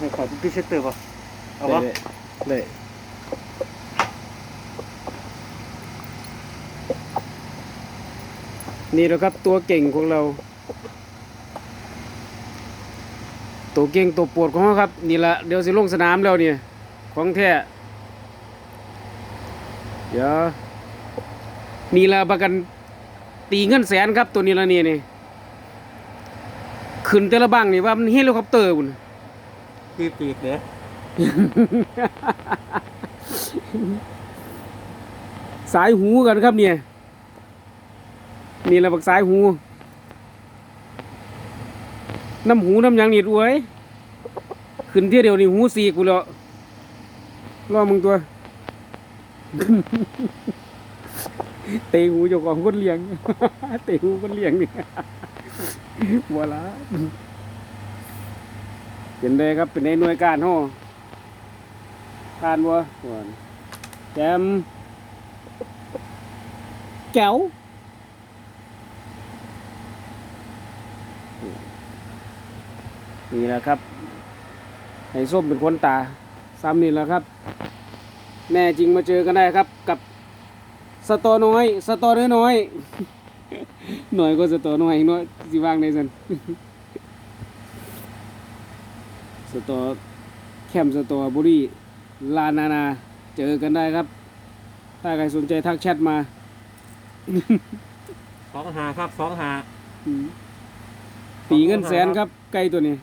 ให้ขอเป็นพรีเซนเตอร์ป่ะเอาวะเลยเลยนี่แหละครับตัวเก่งของเรา ตัวเก่งตัวปวดของเขาครับ นี่ละเดี๋ยวสิลงสนามแล้วเนี่ยของแท้เดี๋ยวนี่ละประกันตีเงินแสนครับตัวนี้ละนี่นี่ขึ้นแต่ละบังนี่ว่ามันเฮลิคอปเตอร์บุญ คือปีกเนี่ยสายหูกันครับเนี่ย นี่แหละบักสายหู น้ำหูน้ำยังนี่ด้วยขึ้นเที่ยวเดียวนี่หูสีกูแล้วรอมึงตัว เตะหูเจ้าของคนเลี้ยง เตะหูคนเลี้ยงนี่บัวละ เป็นได้ครับเป็นในหน่วยการห่อทานบัวก่อนแจมแก้วนี่แหละครับให้ส้มเป็นคนตา ซ้ำนี่แหละครับ แน่จริงมาเจอกันได้ครับ กับสตอน้อย สตอน้อยน้อยๆหน่อยก็สตอน้อยน้อยสิวางในสัน สตอแคมป์สตอบุรีลานานา เจอกันได้ครับ ถ้าใครสนใจทักแชทมา สองหาครับสองหาตีเงินแสนครับไก่ตัวนี้